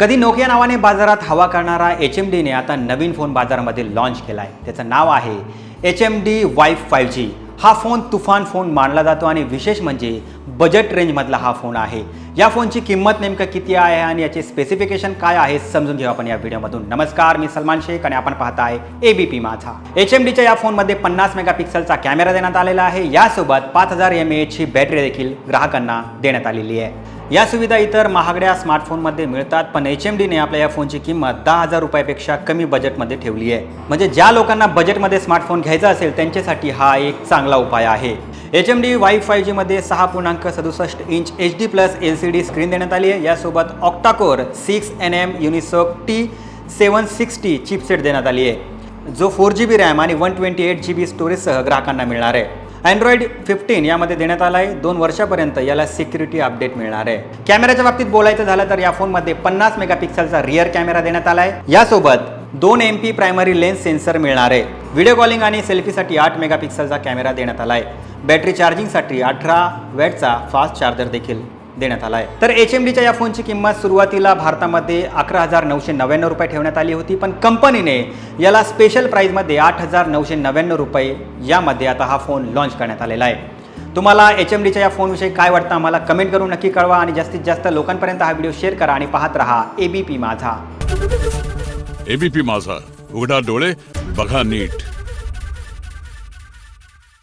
कधी नोकिया नावाने बाजारात हवा करणारा एच एम डीने आता नवीन फोन बाजारामध्ये लॉन्च केला आहे त्याचं नाव आहे H M D Vibe five G हा फोन तुफान फोन मानला जातो आणि विशेष म्हणजे बजेट रेंजमधला हा फोन आहे. या फोनची किंमत नेमकं किती आहे आणि याचे स्पेसिफिकेशन काय आहे समजून घेऊ आपण या व्हिडिओमधून. नमस्कार मी सलमान शेख आणि आपण पाहताय A B P Majha. H M डीच्या या फोनमध्ये पन्नास मेगापिक्सलचा कॅमेरा देण्यात आलेला आहे. यासोबत पाच हजार एम एचची बॅटरी देखील ग्राहकांना देण्यात आलेली आहे. या सुविधा इतर महागड्या स्मार्टफोनमध्ये मिळतात पण एच एम डीने आपल्या या फोनची किंमत दहा हजार रुपयापेक्षा कमी बजेटमध्ये ठेवली आहे. म्हणजे ज्या लोकांना बजेटमध्ये स्मार्टफोन घ्यायचा असेल त्यांच्यासाठी हा एक चांगला उपाय आहे. H M D Y five जीमध्ये सहा पूर्णांक सदुसष्ट inch H D plus L C D screen देण्यात आली आहे. यासोबत octa core six N M Unisoc T seven sixty chipset देण्यात आली आहे. जो फोर जी बी रॅम आणि one twenty eight G B स्टोरेजसह ग्राहकांना मिळणार आहे. अँड्रॉइड फिफ्टीन यामध्ये देण्यात आला आहे दोन वर्षापर्यंत याला सिक्युरिटी अपडेट मिळणार आहे. कॅमेऱ्याच्या बाबतीत बोलायचं झालं तर या फोनमध्ये पन्नास मेगापिक्सलचा रिअर कॅमेरा देण्यात आला आहे यासोबत दोन M P primary lens sensor मिळणार आहे. व्हिडिओ कॉलिंग आणि सेल्फीसाठी आठ मेगापिक्सलचा कॅमेरा देण्यात आला आहे बॅटरी चार्जिंगसाठी अठरा वॅटचा फास्ट चार्जर देखील. देण्यात आला आहे. तर एच एम डीच्या या फोनची किंमत सुरुवातीला भारतामध्ये अकरा हजार नऊशे नव्याण्णव रुपये ठेवण्यात आली होती पण कंपनीने याला स्पेशल प्राईजमध्ये आठ हजार नऊशे नव्याण्णव रुपये यामध्ये आता हा फोन लॉन्च करण्यात आलेला आहे. तुम्हाला एच एम डीच्या या फोनविषयी काय वाटतं आम्हाला कमेंट करून नक्की कळवा आणि जास्तीत जास्त लोकांपर्यंत हा व्हिडिओ शेअर करा आणि पाहत राहा ए बी पी माझा. एबीपी माझा. उघडा डोळे बघा नीट.